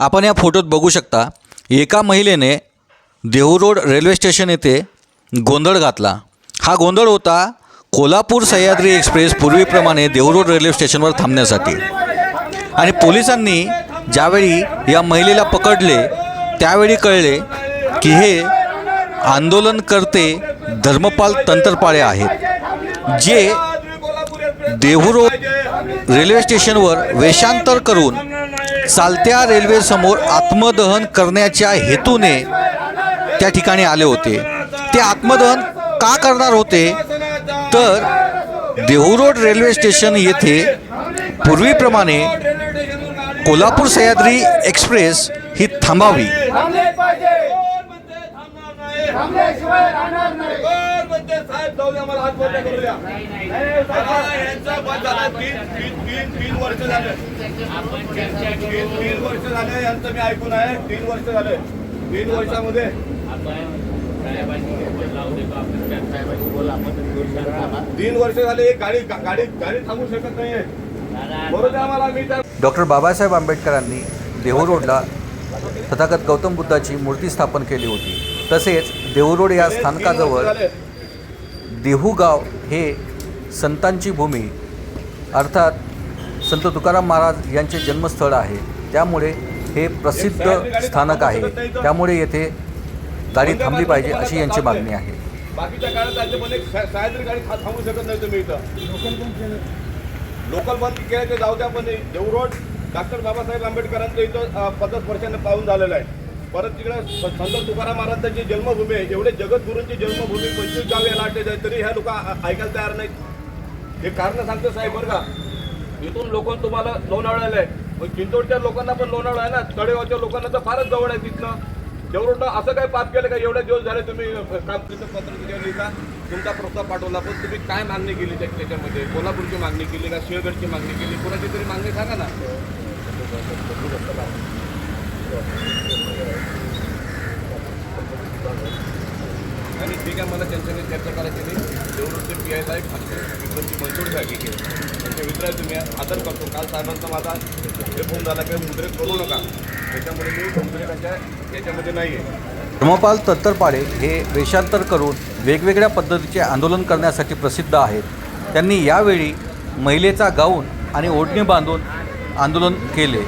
आपण या फोटोत बघू शकता एका महिलेने देहूरोड रेल्वे स्टेशन येथे गोंधळ घातला. हा गोंधळ होता कोल्हापूर सह्याद्री एक्सप्रेस पूर्वीप्रमाणे देहूरोड रेल्वे स्टेशनवर थांबण्यासाठी. आणि पोलिसांनी ज्यावेळी या महिलेला पकडले त्यावेळी कळले की हे आंदोलनकर्ते धर्मपाल तंत्रपाळे आहेत जे देहूरोड रेल्वे स्टेशनवर वेषांतर करून चालत्या रेल्वेसमोर आत्मदहन करण्याच्या हेतूने त्या ठिकाणी आले होते. ते आत्मदहन का करणार होते? तर देहूरोड रेल्वे स्टेशन येथे पूर्वीप्रमाणे कोल्हापूर सह्याद्री एक्सप्रेस ही थांबावी थांबले पाहिजे थांबल्याशिवाय राहणार नाही साहेब जाऊ द्या मला आत्महत्या करू द्या. यांचा बस झाला तीन तीन तीन तीन वर्ष झाले. तीन तीन वर्ष झाले यांचं मी ऐकून आहे. तीन वर्ष झाले. तीन वर्षामध्ये. तीन वर्ष झाले एक गाडी गाडी गाडी थांबू शकत नाहीये. बरोबर मी डॉक्टर बाबासाहेब आंबेडकरांनी देहू रोडला तथागत गौतम बुद्धाची मूर्ती स्थापन केली होती. तसेच देहू रोड या स्थानकाजवळ झाले. देहू गाव हे संतांची भूमी अर्थात संत तुकाराम महाराज यांचे जन्मस्थळ आहे. त्यामुळे हे प्रसिद्ध स्थानक आहे. त्यामुळे येथे गाडी थांबली पाहिजे अशी यांची मागणी आहे. बाकीच्या काळात राज्य पण एक सह्याद्री गाडी थांबू शकत नाही तुम्ही इथं. लोकल बंद केलं ते जाऊ द्या पण डॉक्टर बाबासाहेब आंबेडकरांचं इथं पन्नास वर्षांनी पाहून झालेलं आहे. परत तिकडे संत तुकाराम महाराजांची जन्मभूमी आहे. एवढे जगद्गुरूंची जन्मभूमी पंचवीस गाव याला अटॅच आहे तरी ह्या लोक ऐकायला तयार नाहीत. हे कारण सांगतो साहेब बरं का? इथून लोक तुम्हाला लोणावळ्याला आहे मग चिंचोडच्या लोकांना पण लोणावळा आहे ना? तळेगावच्या लोकांना तर फारच जवळ आहे तिथनं. तेवढं असं काय पाप केलं का? एवढे दिवस झाले तुम्ही काम तिथं पत्र लिहिता तुमचा प्रस्ताव पाठवला. पण तुम्ही काय मागणी केली त्याच्यामध्ये? कोल्हापूरची मागणी केली का? शिळगडची मागणी केली? कोणाची तरी मागणी सांगा ना. आणि ठीक आहे मला त्यांच्याकडे चर्चा करायची नाही तेवढं ते पी आय साहेब विक्रमची मंजूर झाली की त्यांच्या मित्र तुम्ही आदर करतो. काल साहेबांचा माझा हे फोन झाला की मुद्रेत करू नका. त्याच्यामुळे मी मुद्रेकाच्या याच्यामध्ये नाही आहे धर्मपाल तत्तरपाडे हे वेषांतर करून वेगवेगळ्या पद्धतीचे आंदोलन करण्यासाठी प्रसिद्ध आहेत. त्यांनी यावेळी महिलेचा गाऊन आणि ओढणी बांधून आंदोलन केले.